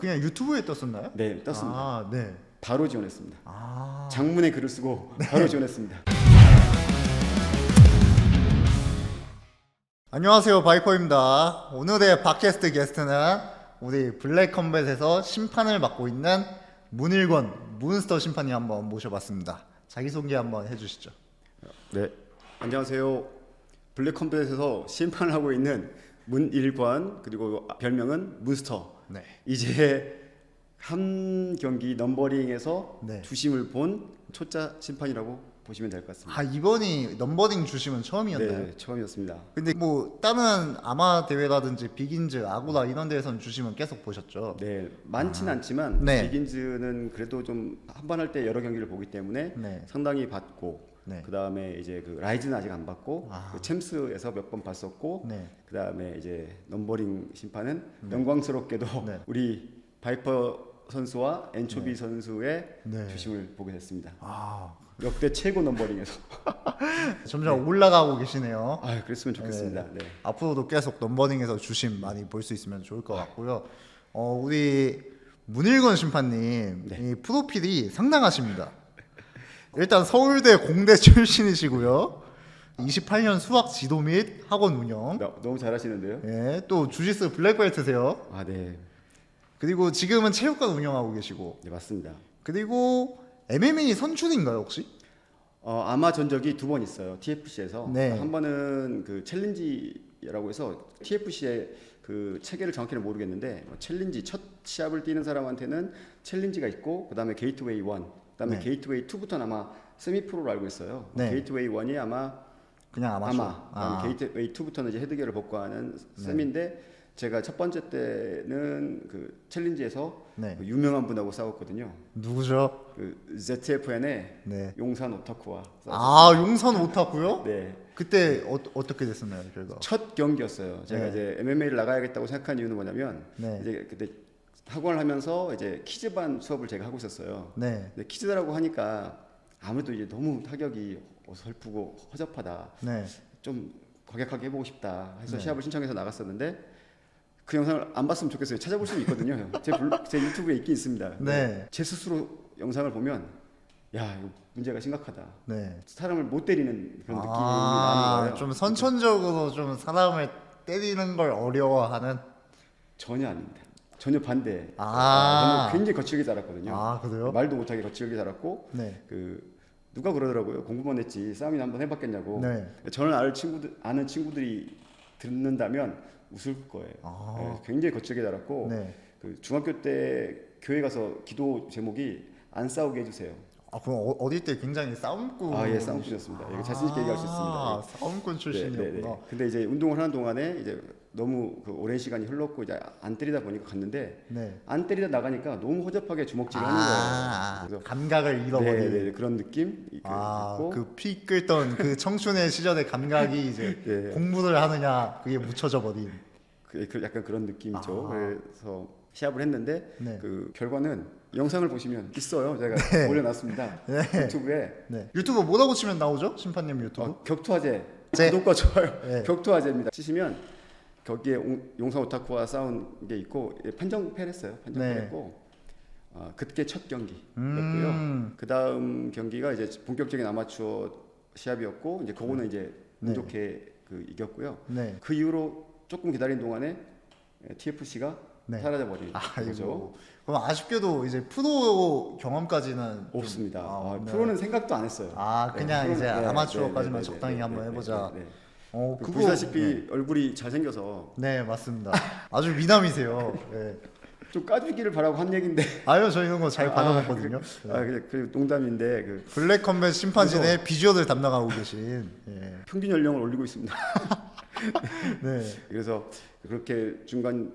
그냥 유튜브에 떴었나요? 네, 떴습니다. 아, 네. 바로 지원했습니다. 아. 장문의 글을 쓰고 바로 지원했습니다. 안녕하세요 바이퍼입니다 오늘의 팟캐스트 게스트는 우리 블랙컴뱃에서 심판을 맡고 있는 문일권 문스터 심판님 한번 모셔봤습니다 자기소개 한번 해주시죠 네, 안녕하세요. 블랙컴뱃에서 심판을 하고 있는 문일관 그리고 별명은 문스터. 네. 이제 한 경기 넘버링에서 네. 주심을 본 초짜 심판이라고 보시면 될 것 같습니다. 아 이번이 넘버링 주심은 처음이었나요? 네, 처음이었습니다. 근데 뭐 다른 아마 대회라든지 비긴즈, 아고라 이런 데에서는 주심은 계속 보셨죠? 네, 많지는 않지만 네. 비긴즈는 그래도 좀 한 번 할 때 여러 경기를 보기 때문에 네. 상당히 봤고 네. 그 다음에 이제 그 라이즈는 아직 안 봤고 아. 그 챔스에서 몇 번 봤었고 네. 그 다음에 이제 넘버링 심판은 영광스럽게도 네. 우리 바이퍼 선수와 엔초비 선수의 네. 주심을 보게 됐습니다. 아 역대 최고 넘버링에서 점점 올라가고 계시네요. 아 그랬으면 좋겠습니다. 네. 앞으로도 계속 넘버링에서 주심 많이 볼 수 있으면 좋을 것 같고요. 어, 우리 문일건 심판님 네. 이 프로필이 상당하십니다. 일단 서울대 공대 출신이시고요. 28년 수학 지도 및 학원 운영. 너, 너무 잘하시는데요. 예, 또 주짓수 블랙벨트세요. 아 네, 그리고 지금은 체육관 운영하고 계시고. 네 맞습니다. 그리고 MMA 선출인가요 혹시? 어, 아마 전적이 두 번 있어요. TFC에서 네. 한 번은 그 챌린지라고 해서 TFC의 그 체계를 정확히는 모르겠는데 뭐 챌린지 첫 시합을 뛰는 사람한테는 챌린지가 있고 그다음에 게이트웨이 1, 그다음에 네. 게이트웨이 2부터는 아마 세미 프로로 알고 있어요. 네. 게이트웨이 1이 아마 그냥 아마추어. 아마 아, 게이트웨이 2부터는 이제 헤드기어를 복구하는 세미인데 제가 첫 번째 때는 그 챌린지에서 네. 그 유명한 분하고 싸웠거든요. 누구죠? 그 ZFN의 네. 용산 오타쿠와 싸웠어요. 아 용선 오타쿠요? 네. 그때 어, 어떻게 됐었나요 결과? 첫 경기였어요. 제가 네. 이제 MMA를 나가야겠다고 생각한 이유는 뭐냐면 네. 이제 그때 학원을 하면서 이제 키즈반 수업을 제가 하고 있었어요. 네. 근데 키즈라고 하니까 아무래도 이제 너무 타격이 어설프고 허접하다. 네. 좀 과격하게 해보고 싶다 해서 네. 시합을 신청해서 나갔었는데 그 영상을 안 봤으면 좋겠어요. 찾아볼 수는 있거든요. 제, 블- 제 유튜브에 있긴 있습니다. 네. 제 스스로 영상을 보면 야 이거 문제가 심각하다. 네. 사람을 못 때리는 그런 느낌이 아, 나는 거예요. 좀 선천적으로 좀 사람을 때리는 걸 어려워하는. 전혀 아닙니다. 전혀 반대. 아. 저는 굉장히 거칠게 자랐거든요. 아 그래요? 말도 못하게 거칠게 자랐고 네. 그 누가 그러더라고요. 공부만 했지 싸움이나 한번 해봤겠냐고. 네. 저는 아는 친구들 아는 친구들이 듣는다면 웃을 거예요. 아. 네, 굉장히 거칠게 자랐고 네. 그 중학교 때 교회 가서 기도 제목이 안 싸우게 해주세요. 아 그럼 어, 어릴 때 굉장히 싸움꾼. 아예 싸움꾼이었습니다. 이거 자신 있게 얘기할 수 아, 있습니다. 싸움꾼 네, 출신이었구나. 네, 네. 근데 이제 운동을 하는 동안에 이제 너무 그 오랜 시간이 흘렀고 이제 안 때리다 보니까 갔는데 네. 안 때리다 나가니까 너무 허접하게 주먹질을 하는 아, 거예요. 그래서 감각을 잃어버린. 네, 네, 그런 느낌 아, 있고 그피 끓던 그 청춘의 시절의 감각이 이제 네. 공부를 하느냐 그게 묻혀져 버린. 그, 그 약간 그런 느낌이죠. 아. 그래서 시합을 했는데 네. 그 결과는 영상을 보시면 있어요. 제가 올려놨습니다. 네. 유튜브에 네. 유튜브 뭐라고 치면 나오죠? 심판님 유튜브? 어, 격투화제 제- 구독과 좋아요. 네. 격투화제입니다. 치시면 거기에 옹- 용산 오타쿠와 싸운 게 있고 예, 판정 패했어요. 네. 판정패했고 어, 그때 첫 경기였고요. 음. 그 다음 경기가 이제 본격적인 아마추어 시합이었고 이제 그거는 이제 네. 운 좋게 그 이겼고요. 네. 그 이후로 조금 기다린 동안에 TFC가 네. 사라져 버린 아, 거죠. 그럼 아쉽게도 이제 프로 경험까지는 좀- 없습니다. 아, 아, 네. 프로는 생각도 안 했어요. 아, 그냥 프로는- 이제 아마추어까지만 적당히 한번 해보자. 어, 그 그거 보시다시피 네. 얼굴이 잘생겨서 네, 맞습니다. 아주 미남이세요. 네. 좀 까주기를 바라고 한 얘긴데 아유, 저 이런 거잘 아, 받아먹거든요. 네. 아, 그냥 그 농담인데 그 블랙 컴뱃 심판진의 비주얼을 담당하고 계신. 예. 평균 연령을 올리고 있습니다. 네. 그래서 그렇게 중간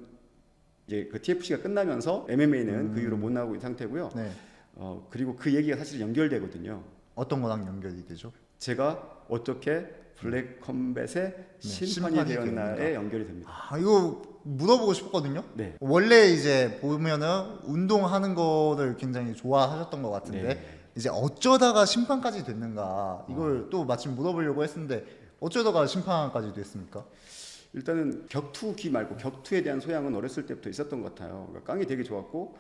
이제 그 TFC가 끝나면서 MMA는 음. 그 이후로 못 나오고 있는 상태고요. 네. 어, 그리고 그 얘기가 사실 연결되거든요. 어떤 거랑 연결이 되죠? 제가 어떻게 블랙 컴뱃의 심판이, 심판이 되었나에 되는가. 연결이 됩니다. 아, 이거 물어보고 싶었거든요. 네. 원래 이제 보면은 운동하는 거를 굉장히 좋아하셨던 것 같은데 네. 이제 어쩌다가 심판까지 됐는가 이걸 또 마침 물어보려고 했는데 어쩌다가 심판까지 됐습니까? 일단은 격투기 말고 격투에 대한 소양은 어렸을 때부터 있었던 것 같아요. 그러니까 깡이 되게 좋았고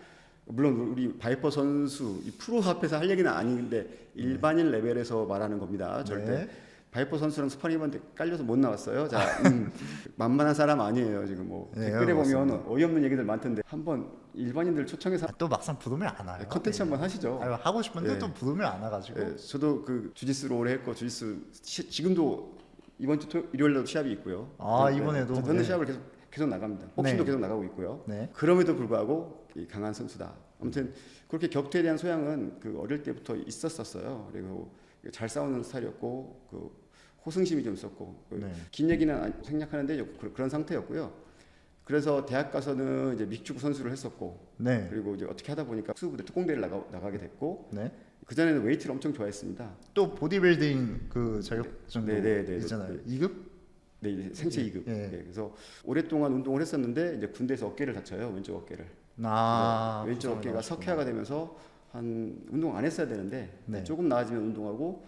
물론 우리 바이퍼 선수 이 프로 앞에서 할 얘기는 아닌데 일반인 레벨에서 말하는 겁니다. 절대. 네. 바이퍼 선수랑 스파링한테 깔려서 못 나왔어요. 자, 음, 만만한 사람 아니에요. 지금 뭐 네, 댓글에 보면 맞습니다. 어이없는 얘기들 많던데 한번 일반인들 초청해서 아, 또 막상 부르면 안 와요. 컨텐츠 한번 하시죠. 아니, 하고 싶은데 예. 또 부르면 안 와가지고. 예, 저도 그 주짓수를 오래 했고 주짓수 시, 지금도 이번 주 토, 일요일에도 시합이 있고요. 아, 네, 이번에도? 저- 저는 네. 시합을 계속 계속 나갑니다. 복싱도 네. 계속 나가고 있고요. 네. 그럼에도 불구하고 이 강한 선수다. 아무튼 그렇게 격투에 대한 소양은 그 어릴 때부터 있었었어요. 그리고 잘 싸우는 스타일이었고 그 호승심이 좀 있었고 그 네. 긴 얘기는 안- 생략하는데 그- 그런 상태였고요. 그래서 대학 가서는 이제 믹주구 선수를 했었고 네. 그리고 이제 어떻게 하다 보니까 수부대 특공대를 나가, 나가게 됐고 네. 그 전에는 웨이트를 엄청 좋아했습니다. 또 보디빌딩 그 자격증도 네, 네, 네, 있잖아요. 네. 2급? 네, 생체 예, 2급. 예. 네, 그래서 오랫동안 운동을 했었는데 이제 군대에서 어깨를 다쳐요. 왼쪽 어깨를. 아, 왼쪽 어깨가. 석회화가 되면서 한 운동 안 했어야 되는데 네. 조금 나아지면 운동하고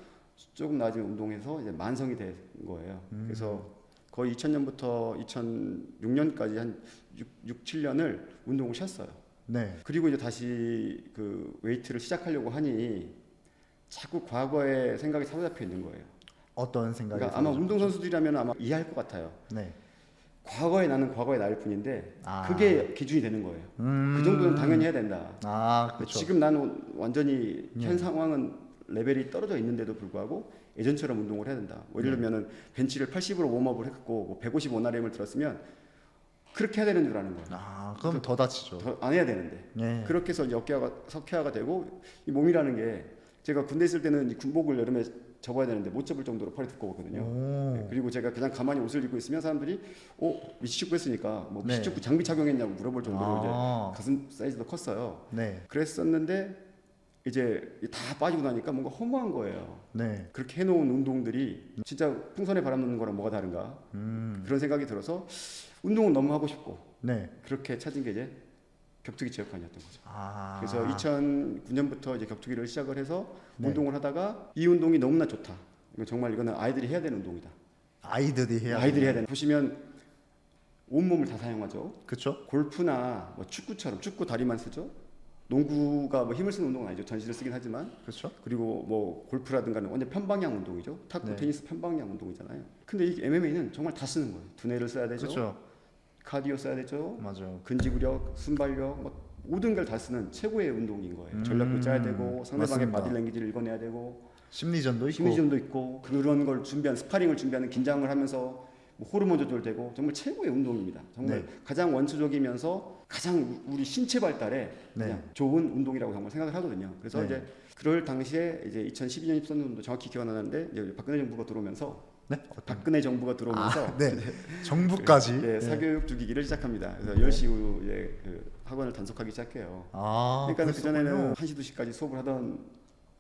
조금 나아지면 운동해서 이제 만성이 된 거예요. 음. 그래서 거의 2000년부터 2006년까지 한 6, 6 7년을 운동을 쉬었어요. 네. 그리고 이제 다시 그 웨이트를 시작하려고 하니 자꾸 과거의 생각이 사로잡혀 있는 거예요. 어떤 생각이 그러니까 아마? 운동 선수들이라면 아마 이해할 것 같아요. 네. 과거의 나는 과거의 나일 뿐인데 아. 그게 기준이 되는 거예요. 음. 그 정도는 당연히 해야 된다. 아, 그렇죠. 지금 나는 완전히 네. 현 상황은 레벨이 떨어져 있는데도 불구하고 예전처럼 운동을 해야 된다. 뭐 네. 예를 들면은 벤치를 80으로 웜업을 했고 뭐 155RM을 들었으면 그렇게 해야 되는 줄 아는 거예요. 아, 그럼 더 다치죠. 더 안 해야 되는데 네. 그렇게 해서 어깨가 석회화가 되고 이 몸이라는 게 제가 군대 있을 때는 이 군복을 여름에 접어야 되는데 못 접을 정도로 팔이 두꺼웠거든요. 오. 네, 그리고 제가 그냥 가만히 옷을 입고 있으면 사람들이 어 미치축구 했으니까 뭐 네. 미치축구 장비 착용했냐고 물어볼 정도로 아. 이제 가슴 사이즈도 컸어요. 네. 그랬었는데 이제 다 빠지고 나니까 뭔가 허무한 거예요. 네. 그렇게 해놓은 운동들이 진짜 풍선에 바람 넣는 거랑 뭐가 다른가 음. 그런 생각이 들어서 운동은 너무 하고 싶고 네. 그렇게 찾은 게 이제 격투기 체육관이었던 거죠. 아. 그래서 2009년부터 이제 격투기를 시작을 해서 네. 운동을 하다가 이 운동이 너무나 좋다. 이거 정말 이거는 아이들이 해야 되는 운동이다. 아이들이 해야 아이들이 해야 되는. 보시면 온 몸을 다 사용하죠. 그렇죠? 골프나 뭐 축구처럼 축구 다리만 쓰죠. 농구가 뭐 힘을 쓰는 운동은 아니죠. 전신을 쓰긴 하지만 그렇죠? 그리고 뭐 골프라든가 는 완전 편방향 운동이죠. 탁구, 네. 테니스 편방향 운동이잖아요. 근데 이 MMA는 정말 다 쓰는 거예요. 두뇌를 써야 되죠. 그렇죠. 카디오 써야 되죠. 맞아요. 근지구력, 순발력, 뭐 모든 걸 다 쓰는 최고의 운동인 거예요. 음, 전략도 짜야 되고 상대방의 맞습니다. 바디 랭귀지를 읽어내야 되고 심리전도 있고. 심리전도 있고 그런 걸 준비한 스파링을 준비하는 긴장을 하면서 뭐 호르몬 조절되고 정말 최고의 운동입니다. 정말 네. 가장 원초적이면서 가장 우- 우리 신체 발달에 네. 그냥 좋은 운동이라고 정말 생각을 하거든요. 그래서 네. 이제 그럴 당시에 이제 2012년 13년도 정확히 기억나는데 이제 박근혜 정부가 들어오면서 네. 박근혜 정부가 들어오면서 아, 네. 정부까지. 네, 사교육 주기기를 시작합니다. 그래서 10시 이후에 그 학원을 단속하기 시작해요. 아, 그러니까 그 전에는 그랬었군요. 1시 2시까지 수업을 하던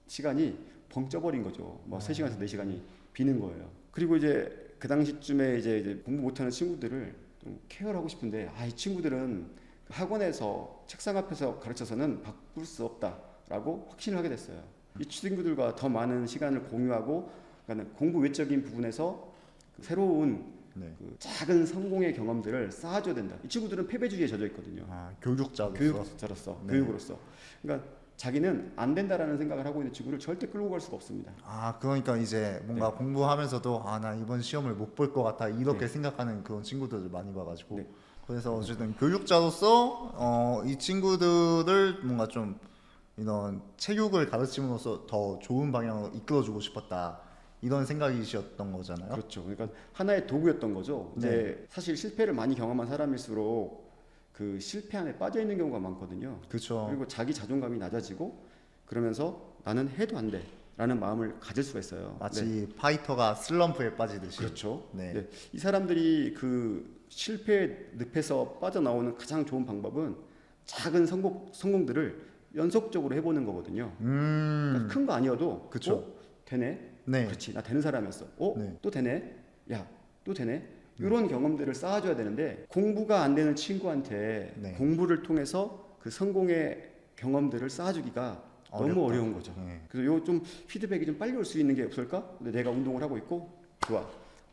시간이 벙쪄 버린 거죠. 뭐 3시간에서 4시간이 비는 거예요. 그리고 이제 그 당시쯤에 이제, 이제 공부 못하는 친구들을 좀 케어를 하고 싶은데 아 이 친구들은 학원에서 책상 앞에서 가르쳐서는 바꿀 수 없다라고 확신을 하게 됐어요. 이 친구들과 더 많은 시간을 공유하고 그러니까 공부 외적인 부분에서 그 새로운 네. 그 작은 성공의 경험들을 쌓아줘야 된다. 이 친구들은 패배주의에 젖어 있거든요. 아, 교육자로서. 교육자로서 네. 교육으로서 그러니까 자기는 안 된다라는 생각을 하고 있는 친구를 절대 끌고 갈 수가 없습니다. 아, 그러니까 이제 뭔가 공부하면서도 아, 나 이번 시험을 못 볼 것 같다. 이렇게 네. 생각하는 그런 친구들을 많이 봐 가지고. 네. 그래서 어쨌든 교육자로서 어, 이 친구들을 뭔가 좀 이런 체육을 가르침으로써 더 좋은 방향으로 이끌어 주고 싶었다. 이런 생각이셨던 거잖아요. 그렇죠. 그러니까 하나의 도구였던 거죠. 네. 이제 사실 실패를 많이 경험한 사람일수록 그 실패 안에 빠져 있는 경우가 많거든요. 그렇죠. 그리고 자기 자존감이 낮아지고 그러면서 나는 해도 안 돼라는 마음을 가질 수가 있어요. 마치 네. 파이터가 슬럼프에 빠지듯이. 그렇죠. 네. 네. 이 사람들이 그 실패 늪에서 빠져나오는 가장 좋은 방법은 작은 성공 성공들을 연속적으로 해보는 거거든요. 음. 큰거 아니어도. 어? 되네. 네. 그렇지. 나 되는 사람이었어. 어? 네. 또 되네. 야, 또 되네. 이런 경험들을 쌓아줘야 되는데 공부가 안 되는 친구한테 네. 공부를 통해서 그 성공의 경험들을 쌓아주기가 너무 어렵다. 어려운 거죠. 네. 그래서 요 좀 피드백이 좀 빨리 올 수 있는 게 없을까? 근데 내가 운동을 하고 있고 좋아.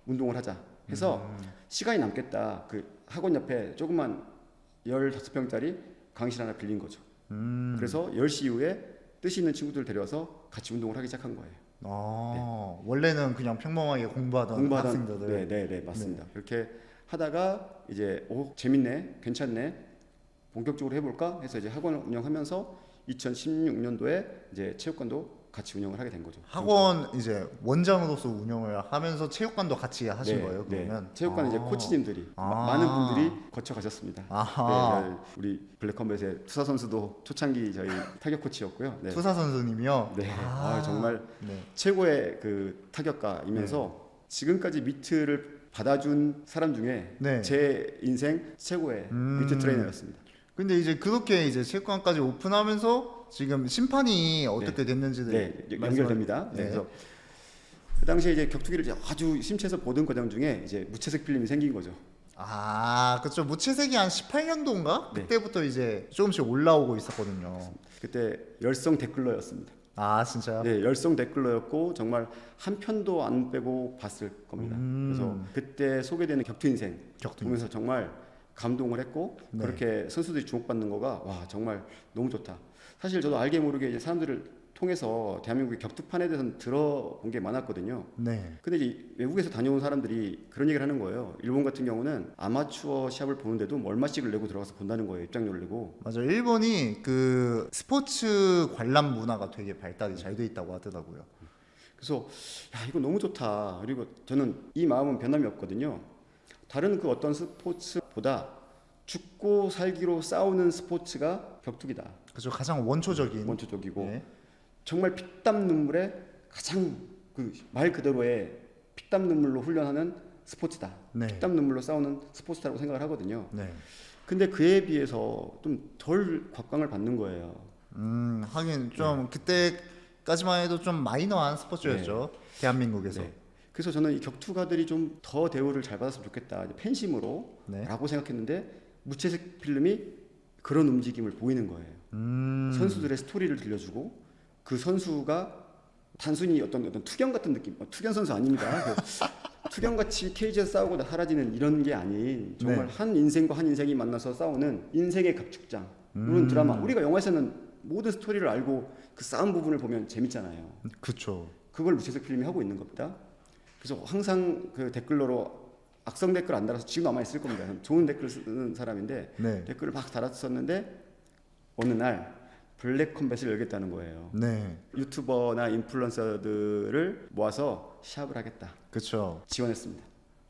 운동을 하자. 해서 음. 시간이 남겠다. 그 학원 옆에 조그만 15평짜리 강의실 하나 빌린 거죠. 음. 그래서 10시 이후에 뜻이 있는 친구들 데려와서 같이 운동을 하기 시작한 거예요. 아, 원래는 그냥 평범하게 공부하던, 공부하던 학생들을. 네, 네, 네, 맞습니다. 그렇게 하다가 이제 오 재밌네, 괜찮네, 본격적으로 해볼까 해서 이제 학원을 운영하면서 2016년도에 이제 체육관도 같이 운영을 하게 된 거죠. 학원 이제 원장으로서 운영을 하면서 체육관도 같이 하신 네, 거예요, 네. 그러면? 체육관 이제 아. 코치님들이 아. 마- 많은 분들이 거쳐 가셨습니다. 아하. 네, 네, 우리 블랙컴뱃의 투사 선수도 초창기 저희 타격 코치였고요. 네. 투사 선수님이요? 네. 아, 정말 네. 최고의 그 타격가이면서 지금까지 미트를 받아준 사람 중에 네. 제 인생 최고의 음. 미트 트레이너였습니다. 근데 이제 그렇게 이제 체육관까지 오픈하면서 지금 심판이 어떻게 됐는지 네, 연- 연결됩니다. 네. 네. 그래서 그 당시에 이제 격투기를 이제 아주 심취해서 보던 과정 중에 이제 무채색 필름이 생긴 거죠. 아, 그렇죠. 무채색이 한 18년도인가? 네. 그때부터 이제 조금씩 올라오고 있었거든요. 그때 열성 댓글러였습니다. 아, 진짜요? 네, 열성 댓글러였고 정말 한 편도 안 빼고 봤을 겁니다. 음. 그래서 그때 소개되는 격투 인생 격투 보면서 정말 감동을 했고 네. 그렇게 선수들이 주목받는 거가 와 정말 너무 좋다. 사실 저도 알게 모르게 이제 사람들을 통해서 대한민국의 격투판에 대해서는 들어본 게 많았거든요. 네. 근데 이제 외국에서 다녀온 사람들이 그런 얘기를 하는 거예요. 일본 같은 경우는 아마추어 시합을 보는데도 뭐 얼마씩을 내고 들어가서 본다는 거예요. 입장료를 내고. 맞아. 일본이 그 스포츠 관람 문화가 되게 발달이 잘 돼 있다고 하더라고요. 그래서 야 이거 너무 좋다. 그리고 저는 이 마음은 변함이 없거든요. 다른 그 어떤 스포츠보다 죽고 살기로 싸우는 스포츠가 격투기다. 그죠. 가장 원초적인. 원초적이고 네. 정말 피땀 눈물에 가장 그 말 그대로의 피땀 눈물로 훈련하는 스포츠다. 네. 피땀 눈물로 싸우는 스포츠라고 생각을 하거든요. 네. 근데 그에 비해서 좀 덜 곽광을 받는 거예요. 음, 하긴 좀 그때까지만 해도 좀 마이너한 스포츠였죠. 대한민국에서. 네. 그래서 저는 이 격투가들이 좀 더 대우를 잘 받았으면 좋겠다. 팬심으로 네. 라고 생각했는데 무채색 필름이 그런 움직임을 보이는 거예요. 음. 선수들의 스토리를 들려주고 그 선수가 단순히 어떤 어떤 투견 같은 느낌, 어, 투견 선수 아닙니다. 그 투견같이 케이지에서 싸우고 사라지는 이런 게 아닌 정말 네. 한 인생과 한 인생이 만나서 싸우는 인생의 갑축장. 물론 음. 드라마 우리가 영화에서는 모든 스토리를 알고 그 싸움 부분을 보면 재밌잖아요. 그쵸. 그걸 무채색 필름이 하고 있는 겁니다. 그래서 항상 그 댓글러로 악성 댓글 안 달아서 지금 남아 있을 겁니다. 좋은 댓글 쓰는 사람인데 네. 댓글을 막 달았었는데 어느 날 블랙 컴뱃을 열겠다는 거예요. 네. 유튜버나 인플루언서들을 모아서 시합을 하겠다. 그쵸. 지원했습니다.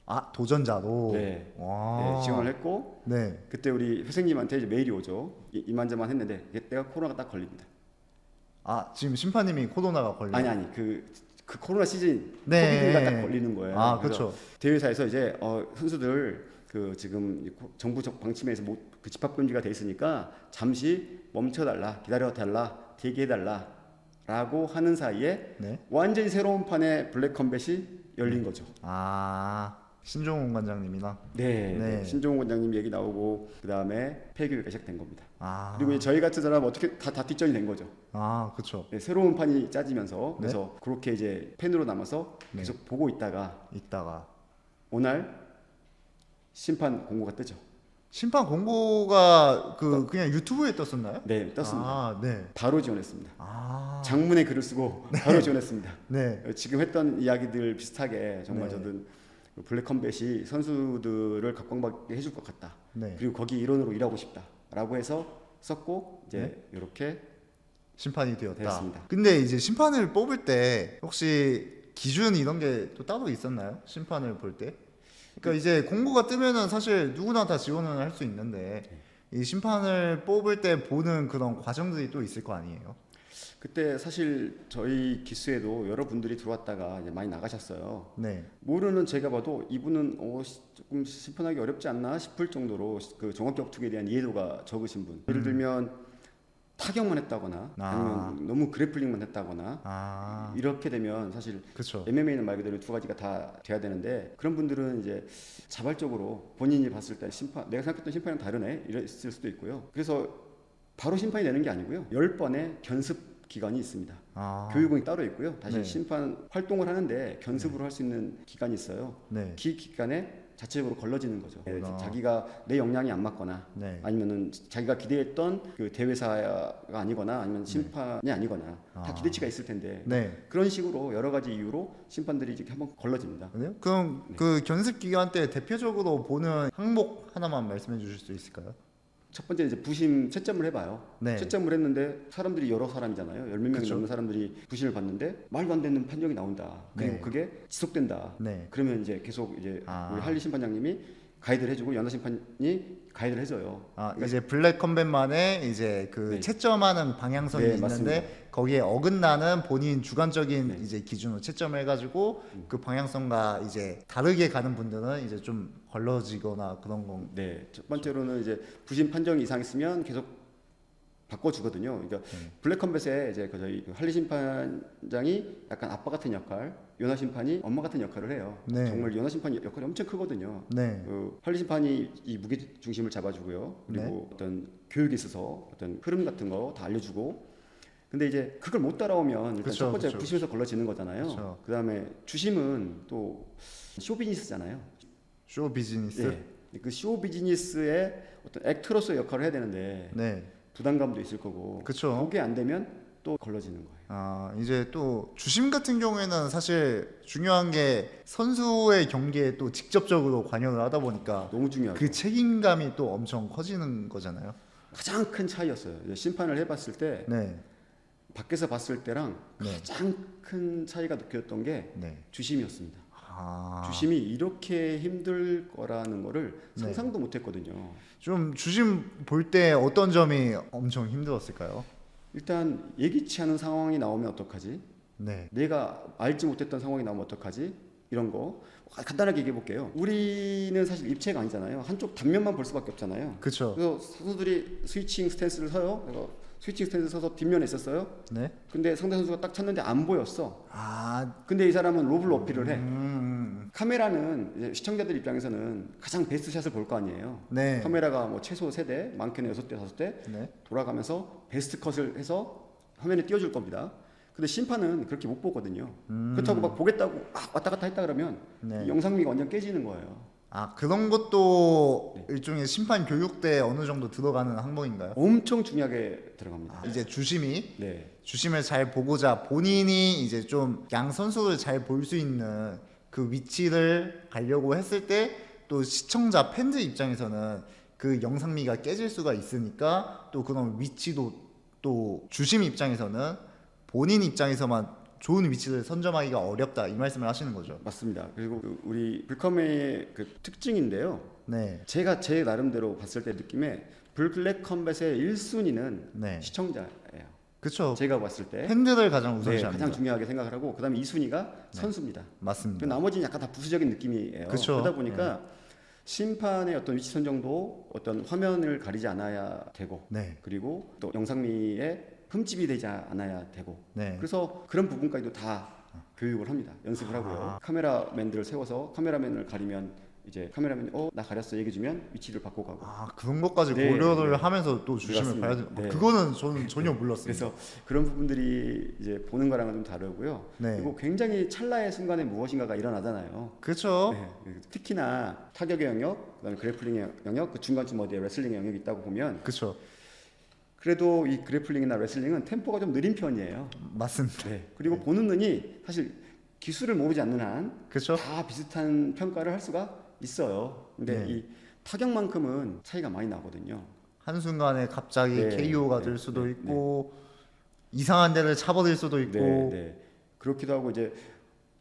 아, 도전자로. 네. 와. 네, 지원을 했고 네. 그때 우리 회생님한테 이제 메일이 오죠. 이- 이만저만 했는데 내가 코로나가 딱 걸립니다. 아, 지금 심판님이 코로나가 걸린. 아니 아니 그, 그 코로나 시즌 네. 코비드가 딱 걸리는 거예요. 아, 그렇죠. 대회사에서 이제 어, 선수들 그 지금 정부 적- 방침에서 못, 그 집합 금지가 돼 있으니까 잠시 멈춰 달라, 기다려 달라, 대기해 달라라고 하는 사이에 네. 완전히 새로운 판의 블랙 컴뱃이 열린 거죠. 아, 신종훈 관장님이랑. 네, 네. 네. 신종훈 원장님 얘기 나오고 그 다음에 폐교가 시작된 겁니다. 아. 그리고 저희 같은 사람 어떻게 다, 다 뒷전이 된 거죠. 아, 그쵸. 네, 새로운 판이 짜지면서 네. 그래서 그렇게 이제 팬으로 남아서 네. 계속 보고 있다가 이따가. 오늘 심판 공고가 뜨죠. 심판 공고가 그 그냥 유튜브에 떴었나요? 네, 떴습니다. 아, 네. 바로 지원했습니다. 아. 장문의 글을 쓰고 바로 지원했습니다. 네. 어, 지금 했던 이야기들 비슷하게 정말 네. 저는 블랙 컴뱃이 선수들을 각광받게 해줄 것 같다. 네. 그리고 거기 일원으로 일하고 싶다라고 해서 썼고 이제 네. 이렇게 심판이 되었다. 되었습니다. 근데 이제 심판을 뽑을 때 혹시 기준 이런 게 또 따로 있었나요? 심판을 볼 때? 그러니까 이제 공고가 뜨면은 사실 누구나 다 지원을 할 수 있는데 이 심판을 뽑을 때 보는 그런 과정들이 또 있을 거 아니에요? 그때 사실 저희 기수에도 여러분들이 들어왔다가 이제 많이 나가셨어요. 네. 모르는 제가 봐도 이분은 어, 시- 조금 심판하기 어렵지 않나 싶을 정도로 그 종합격투기에 대한 이해도가 적으신 분. 예를 들면 타격만 했다거나 음. 아. 아니면 너무 그래플링만 했다거나 아, 이렇게 되면 사실 그렇죠. MMA는 말 그대로 두 가지가 다 돼야 되는데 그런 분들은 이제 자발적으로 본인이 봤을 때 심판 내가 생각했던 심판이랑 다르네 이랬을 수도 있고요. 그래서 바로 심판이 되는 게 아니고요. 10번의 견습 기관이 있습니다. 아, 교육원이 따로 있고요. 다시 네. 심판 활동을 하는데 견습으로 할수 있는 기관이 있어요. 네, 기 기관에 자체적으로 걸러지는 거죠. 예, 아. 자기가 내 역량이 안 맞거나 네. 아니면은 자기가 기대했던 그 대회사가 아니거나 아니면 심판이 아니거나 다 아. 기대치가 있을 텐데 네. 그런 식으로 여러 가지 이유로 심판들이 이렇게 한번 걸러집니다. 그래요? 그럼 네. 그 견습 기간 때 대표적으로 보는 항목 하나만 말씀해 주실 수 있을까요? 첫 번째 이제 부심 채점을 해봐요. 네. 채점을 했는데 사람들이 여러 사람이잖아요. 열몇 명이. 넘는 사람들이 부심을 봤는데 말도 안 되는 판정이 나온다. 그리고 네. 그게 지속된다. 네. 그러면 이제 계속 이제 아. 우리 할리 심판장님이 가이드를 해주고 연하 심판이 가이드를 해줘요. 아 이제 블랙 컴뱃만의 이제 그 네. 채점하는 방향성이 네, 있는데 맞습니다. 거기에 어긋나는 본인 주관적인 네. 이제 기준으로 채점을 해가지고 음. 그 방향성과 이제 다르게 가는 분들은 이제 좀 걸러지거나 그런 건 네, 첫 번째로는 이제 부심 판정 이상 있으면 계속 바꿔주거든요. 그러니까 네. 블랙 컴뱃에 이제 그 저희 그 할리 심판장이 약간 아빠 같은 역할, 연하 심판이 엄마 같은 역할을 해요. 네. 정말 연하 심판 역할이 엄청 크거든요. 네. 그 할리 심판이 이 무게 중심을 잡아주고요. 그리고 네. 어떤 교육에 있어서 어떤 흐름 같은 거 다 알려주고. 근데 이제 그걸 못 따라오면 일단 그쵸, 첫 번째 그쵸. 부심에서 걸러지는 거잖아요. 그 다음에 주심은 또 쇼비즈니스잖아요. 쇼 비즈니스. 예. 그 쇼 비즈니스의 어떤 액터로서의 역할을 해야 되는데 네. 부담감도 있을 거고. 그쵸. 그게 안 되면 또 걸러지는 거예요. 아 이제 또 주심 같은 경우에는 사실 중요한 게 선수의 경기에 또 직접적으로 관여를 하다 보니까 너무 중요하죠. 그 책임감이 또 엄청 커지는 거잖아요. 가장 큰 차이였어요. 심판을 해봤을 때 네. 밖에서 봤을 때랑 네. 가장 큰 차이가 느꼈던 게 네. 주심이었습니다. 아. 주심이 이렇게 힘들 거라는 거를 네. 상상도 못 했거든요. 좀 주심 볼 때 어떤 점이 엄청 힘들었을까요? 일단 예기치 않은 상황이 나오면 어떡하지? 네. 내가 알지 못했던 상황이 나오면 어떡하지? 이런 거 간단하게 얘기해 볼게요. 우리는 사실 입체가 아니잖아요. 한쪽 단면만 볼 수밖에 없잖아요. 그렇죠. 그래서 선수들이 스위칭 스탠스를 서요. 그래서 스위칭 스탠스 서서 뒷면에 있었어요. 네. 근데 상대 선수가 딱 찼는데 안 보였어. 아. 근데 이 사람은 로블 어필을 해. 음. 카메라는 시청자들 입장에서는 가장 베스트 샷을 볼 거 아니에요. 네. 카메라가 뭐 최소 세 대, 많게는 여섯 대, 다섯 대 네. 돌아가면서 베스트 컷을 해서 화면에 띄워줄 겁니다. 근데 심판은 그렇게 못 보거든요. 음. 그렇다고 막 보겠다고 막 왔다 갔다 했다 그러면 네. 이 영상미가 완전 깨지는 거예요. 아 그런 것도 네. 일종의 심판 교육 때 어느 정도 들어가는 항목인가요? 엄청 중요하게 들어갑니다. 아, 이제 주심이 네, 주심을 잘 보고자 본인이 이제 좀 양 선수를 잘 볼 수 있는 그 위치를 가려고 했을 때 또 시청자 팬들 입장에서는 그 영상미가 깨질 수가 있으니까 또 그런 위치도 또 주심 입장에서는 본인 입장에서만 좋은 위치를 선점하기가 어렵다 이 말씀을 하시는 거죠. 맞습니다. 그리고 그 우리 불컴의 그 특징인데요. 네, 제가 제 나름대로 봤을 때 느낌에 블랙 컴뱃의 1순위는 네, 시청자예요. 그렇죠. 제가 봤을 때 팬들을 가장 네, 우선시합니다. 가장 중요하게 생각을 하고 그다음에 2순위가 선수입니다. 그 맞습니다. 나머지는 약간 다 부수적인 느낌이에요. 그쵸. 그러다 보니까 심판의 어떤 위치 선정도 어떤 화면을 가리지 않아야 되고 네, 그리고 또 영상미에 흠집이 되지 않아야 되고 네, 그래서 그런 부분까지도 다 교육을 합니다. 연습을 하고요. 카메라맨들을 세워서 카메라맨을 가리면 이제 카메라맨이 어 나 가렸어 얘기해주면 위치를 바꿔 가고 아 그런 것까지 네, 고려를 네. 하면서 또 주심을. 봐야 돼. 네. 그거는 저는 전혀 몰랐어요. 그래서 그런 부분들이 이제 보는 거랑은 좀 다르고요. 네, 그리고 굉장히 찰나의 순간에 무엇인가가 일어나잖아요. 그렇죠. 네, 특히나 타격의 영역, 그다음에 그래플링의 영역, 그 중간쯤 어디에 레슬링의 영역이 있다고 보면 그렇죠. 그래도 이 그래플링이나 레슬링은 템포가 좀 느린 편이에요. 맞습니다. 네. 그리고 보는 눈이 사실 기술을 모르지 않는 한 그렇죠. 다 비슷한 평가를 할 수가 있어요. 근데 네. 이 타격만큼은 차이가 많이 나거든요. 한 순간에 갑자기 네, KO가 네, 될 수도 네, 있고 이상한 데를 차버릴 수도 있고 네, 네. 그렇기도 하고 이제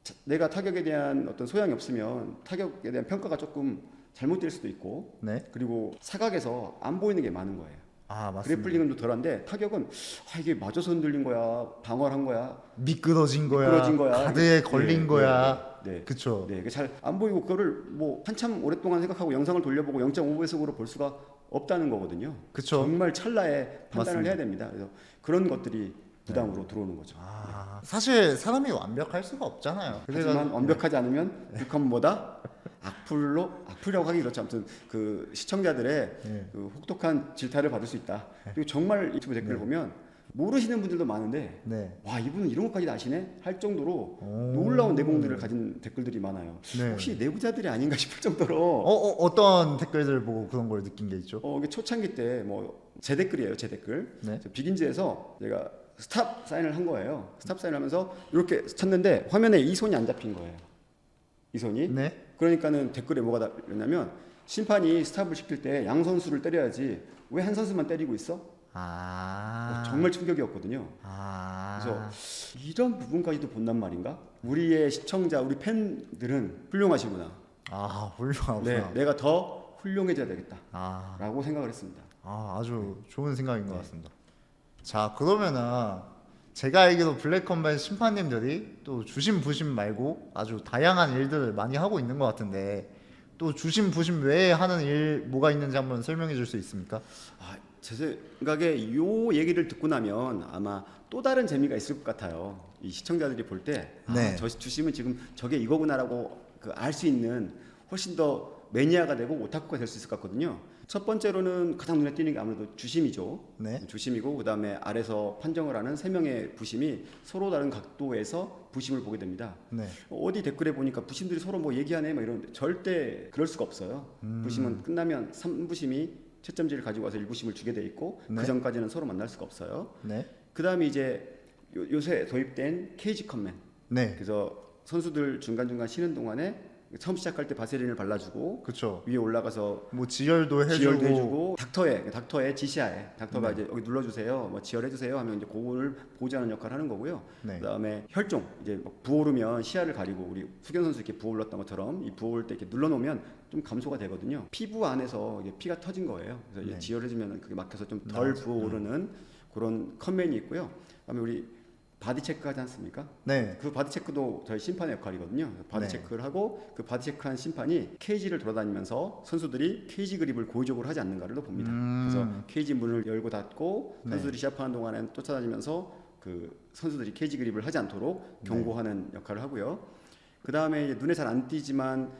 자- 내가 타격에 대한 어떤 소양이 없으면 타격에 대한 평가가 조금 잘못될 수도 있고 네. 그리고 사각에서 안 보이는 게 많은 거예요. 아 맞습니다. 그래플링은 좀 덜한데 타격은 아 이게 맞아서 흔들린 거야, 방어를 한 거야, 미끄러진 거야, 미끄러진 거야, 가드에 걸린 네, 거야. 네, 네. 그렇죠. 네, 잘안 보이고 그거를 뭐 한참 오랫동안 생각하고 영상을 돌려보고 0.5배속으로 볼 수가 없다는 거거든요. 그렇죠. 정말 찰나에 판단을 맞습니다. 해야 됩니다. 그래서 그런 것들이 부담으로 들어오는 거죠. 아 사실 사람이 완벽할 수가 없잖아요. 하지만 그래가 완벽하지 않으면 북한보다 악플로 악플이라고 하기 그렇죠. 아무튼 그 시청자들의 네. 그 혹독한 질타를 받을 수 있다. 그리고 정말 유튜브 댓글 을 보면 모르시는 분들도 많은데 네. 와 이분은 이런 것까지 아시네 할 정도로 오. 놀라운 내공들을 가진 댓글들이 많아요. 네. 혹시 내부자들이 아닌가 싶을 정도로 어, 어 어떤 댓글들 보고 그런 걸 느낀 게 있죠? 어, 이게 초창기 때 뭐 제 댓글이에요, 제 댓글. 네. 저 비긴즈에서 제가 스탑 사인을 한 거예요. 스탑 사인을 하면서 이렇게 쳤는데 화면에 이 손이 안 잡힌 거예요. 이 손이. 네. 그러니까는 댓글에 뭐가 달렸냐면 심판이 스탑을 시킬 때 양 선수를 때려야지 왜 한 선수만 때리고 있어? 아. 정말 충격이었거든요. 아. 그래서 이런 부분까지도 본단 말인가? 우리의 시청자, 우리 팬들은 훌륭하시구나. 아 훌륭하구나. 네, 내가 더 훌륭해져야 되겠다라고 아. 생각을 했습니다. 아 아주 좋은 생각인 것 네. 같습니다. 자 그러면은 제가 알기로 블랙컴뱃 심판님들이 또 주심 부심 말고 아주 다양한 일들을 많이 하고 있는 것 같은데 또 주심 부심 외에 하는 일 뭐가 있는지 한번 설명해 줄 수 있습니까? 아, 제 생각에 요 얘기를 듣고 나면 아마 또 다른 재미가 있을 것 같아요. 이 시청자들이 볼 때, 아, 네. 저 주심은 지금 저게 이거구나라고 그 알 수 있는 훨씬 더 매니아가 되고 오타쿠가 될 수 있을 것 같거든요. 첫 번째로는 가장 눈에 띄는 게 아무래도 주심이죠. 네. 주심이고 그다음에 아래서 판정을 하는 세 명의 부심이 서로 다른 각도에서 부심을 보게 됩니다. 네. 어디 댓글에 보니까 부심들이 서로 뭐 얘기하네 막 이러는데 절대 그럴 수가 없어요. 음. 부심은 끝나면 3부심이 채점지를 가지고 와서 1부심을 주게 돼 있고 네. 그 전까지는 서로 만날 수가 없어요. 네. 그다음에 이제 요, 요새 도입된 케이지 컴맨. 네. 그래서 선수들 중간중간 쉬는 동안에 처음 시작할 때 바세린을 발라주고 그렇죠. 위에 올라가서 뭐 지혈도 해주고 지혈도 해주고 닥터의 닥터의 지시하에 닥터가 네. 이제 여기 눌러주세요, 뭐 지혈해주세요 하면 이제 그거를 보좌하는 역할을 하는 거고요. 네. 그다음에 혈종 이제 막 부어오르면 시야를 가리고 우리 수경 선수 이렇게 부어올랐던 것처럼 이 부어올 때 이렇게 눌러놓으면 좀 감소가 되거든요. 피부 안에서 이게 피가 터진 거예요. 그래서 네. 지혈해주면 그게 막혀서 좀덜 맞아. 부어오르는 그런 컨맨이 있고요. 그다음에 우리 바디 체크 하지 않습니까? 네. 그 바디 체크도 저희 심판의 역할이거든요. 바디 네. 체크를 하고 그 바디 체크한 심판이 케이지를 돌아다니면서 선수들이 케이지 그립을 고의적으로 하지 않는가를 봅니다. 음. 그래서 케이지 문을 열고 닫고 네. 선수들이 시합하는 동안에는 쫓아다니면서 그 선수들이 케이지 그립을 하지 않도록 네. 경고하는 역할을 하고요. 그 다음에 눈에 잘 안 띄지만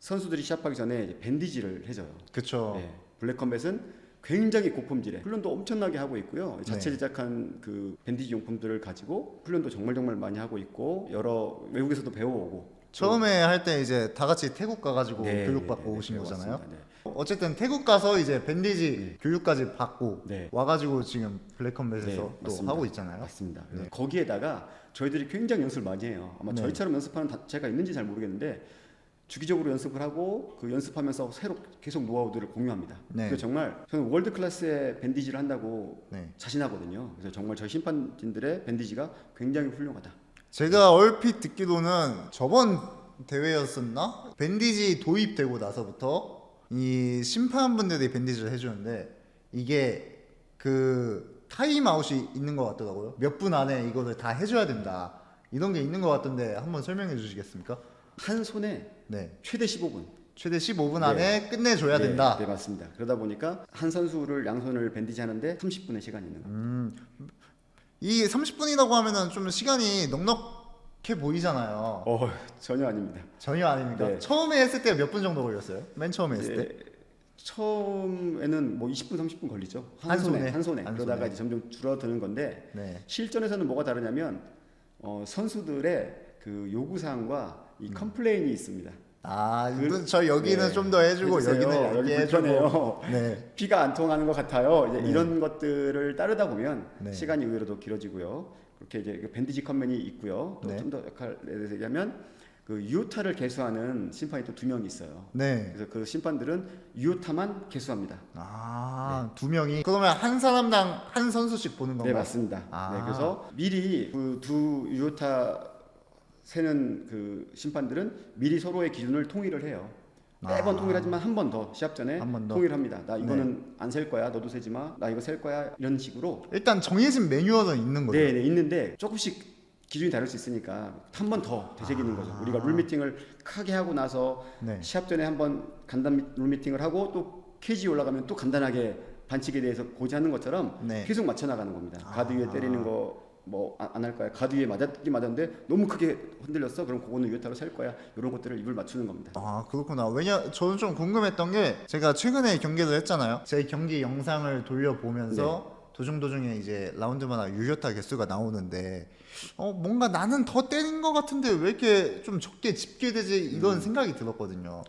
선수들이 시합하기 전에 밴디지를 해줘요. 그쵸. 예, 블랙컴뱃은 굉장히 고품질의 훈련도 엄청나게 하고 있고요. 자체 네. 제작한 그 밴디지 용품들을 가지고 훈련도 정말 정말 많이 하고 있고 여러 외국에서도 배워오고 처음에 할 때 이제 다 같이 태국 가가지고 네, 교육받고 네, 네, 오신 네, 거잖아요. 네. 어쨌든 태국 가서 이제 밴디지 교육까지 받고 네. 와가지고 지금 블랙컴뱃에서 네, 또 맞습니다. 하고 있잖아요. 맞습니다. 네. 거기에다가 저희들이 굉장히 연습을 많이 해요. 아마 네. 저희처럼 연습하는 단체가 있는지 잘 모르겠는데 주기적으로 연습을 하고 그 연습하면서 새로 계속 노하우들을 공유합니다. 네. 그래서 정말 저는 월드 클래스의 밴디지를 한다고 네. 자신하거든요. 그래서 정말 저희 심판진들의 밴디지가 굉장히 훌륭하다. 제가 얼핏 듣기로는 저번 대회였었나? 밴디지 도입되고 나서부터 이 심판분들이 밴디지를 해주는데 이게 그 타임아웃이 있는 것 같더라고요. 몇 분 안에 이거를 다 해줘야 된다. 이런 게 있는 것 같던데 한번 설명해 주시겠습니까? 한 손에 네. 최대 15분. 최대 15분 네. 안에 끝내줘야 네, 된다. 네, 맞습니다. 그러다 보니까 한 선수를 양손을 밴디지 하는데 30분의 시간이 있는 거예요. 음, 이 30분이라고 하면은 좀 시간이 넉넉해 보이잖아요. 어, 전혀 아닙니다. 전혀 아닙니까? 네. 처음에 했을 때 몇 분 정도 걸렸어요? 맨 처음에 했을 때? 이제 처음에는 뭐 20분 30분 걸리죠. 한, 한 손에, 손에, 한 손에. 한 그러다가 손에. 이제 점점 줄어드는 건데 네. 실전에서는 뭐가 다르냐면 어, 선수들의 그 요구 사항과 이 컴플레인이 있습니다. 아, 그- 저 여기는 네. 좀더 해주고 해주세요. 여기는 여기 해주고. 네. 피가 안 통하는 것 같아요. 이제 네. 이런 것들을 따르다 보면 네. 시간이 의외로 더 길어지고요. 그렇게 이제 그 밴디지 컴맨이 있고요. 또 네. 좀더 역할에 대해서 얘기하면 그 유효타를 개수하는 심판이 또 두 명이 있어요. 네. 그래서 그 심판들은 유효타만 개수합니다. 아, 두 명이. 그러면 한 사람당 한 선수씩 보는 네 건가요? 맞습니다. 아. 네, 그래서 미리 그 두 유효타 세는 그 심판들은 미리 서로의 기준을 통일을 해요. 매번 아. 통일하지만 한 번 더 시합 전에 한번 더? 통일합니다. 나 이거는 안 셀 거야. 너도 세지 마. 나 이거 셀 거야. 이런 식으로. 일단 정해진 매뉴얼은 있는 거죠. 네, 네 있는데 조금씩 기준이 다를 수 있으니까 한 번 더 되새기는 거죠. 우리가 룰 미팅을 크게 하고 나서 아. 네. 시합 전에 한번 간단 미- 룰 미팅을 하고 또 케이지 올라가면 또 간단하게 반칙에 대해서 고지하는 것처럼 네. 계속 맞춰 나가는 겁니다. 아. 가드 위에 때리는 거 뭐안 할 거야. 가드 위에 맞았긴 맞았는데 너무 크게 흔들렸어. 그럼 그거는 유타로 셀 거야. 이런 것들을 입을 맞추는 겁니다. 아 그렇구나 왜냐 저는 좀 궁금했던 게 제가 최근에 경기를 했잖아요 제 경기 영상을 돌려보면서 도중 도중에 이제 라운드마다 유효타 개수가 나오는데 어 뭔가 나는 더 때린 것 같은데 왜 이렇게 좀 적게 집계되지 이런 생각이 들었거든요.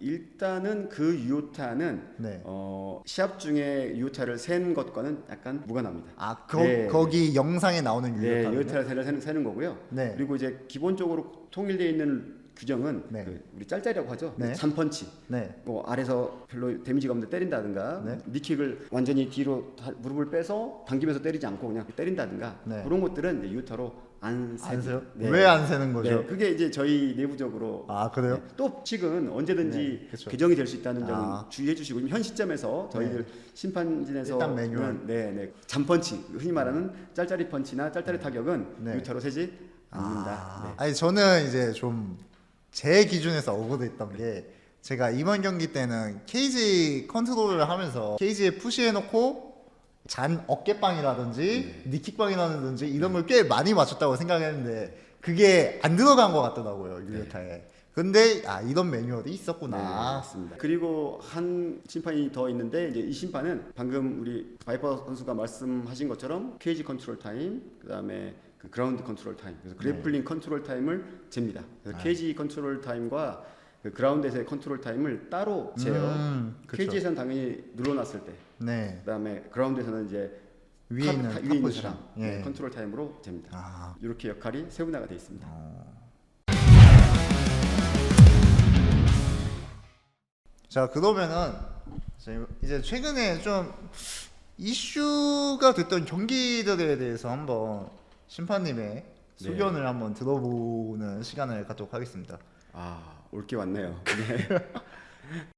일단은 그 유효타는 네. 어, 시합 중에 유효타를 센 것과는 약간 무관합니다. 아 거, 네. 거기 영상에 나오는 네, 유효타. 유효타를 세는, 세는, 거고요. 네. 그리고 이제 기본적으로 통일되어 있는 규정은 네. 그 우리 짤짤이라고 하죠. 네. 잔펀치. 네. 뭐 아래서 별로 데미지가 없는데 때린다든가 네. 니킥을 완전히 뒤로 다- 무릎을 빼서 당기면서 때리지 않고 그냥 때린다든가 네. 그런 것들은 이제 유효타로 안 안 세요? 네. 왜 안 세는 거죠? 네, 그게 이제 저희 내부적으로 아 그래요? 네, 또 칙은 언제든지 네, 그쵸. 개정이 될 수 있다는 점은 아. 주의해 주시고 현 시점에서 저희들 심판진에서 일단 매뉴얼. 네, 네. 잔펀치 흔히 말하는 짤짤이 펀치나 짤짤이 타격은 네. 유타로 세지 않는다. 아, 네. 아니 저는 이제 좀 제 기준에서 억울했던 게 제가 이번 경기 때는 케이지 컨트롤을 하면서 케이지에 푸시해놓고 잔 어깨빵이라든지 니킥빵이라든지 이런 걸 꽤 많이 맞췄다고 생각했는데 그게 안 들어간 것 같더라고요 유효타에. 근데 아 이런 매뉴얼이 네, 있었구나. 맞습니다. 그리고 한 심판이 더 있는데 이제 이 심판은 방금 우리 바이퍼 선수가 말씀하신 것처럼 케이지 컨트롤 타임, 그다음에 그 그라운드 컨트롤 타임, 그래서 그래플링 컨트롤 타임을 잽니다. 그래서 케이지 컨트롤 타임과 그 그라운드에서의 컨트롤 타임을 따로 재요. 음. 케이지에서는 당연히 눌러놨을 때, 네 그다음에 그라운드에서는 이제 위에 탑- 있는 타- 탑 위에 있는 포지션. 사람 예. 네, 컨트롤 타임으로 잽니다. 아 이렇게 역할이 세분화가 되어 있습니다. 자 그러면은 이제 최근에 좀 이슈가 됐던 경기들에 대해서 한번 심판님의 소견을 한번 들어보는 시간을 갖도록 하겠습니다. 아, 올 게 왔네요. 네.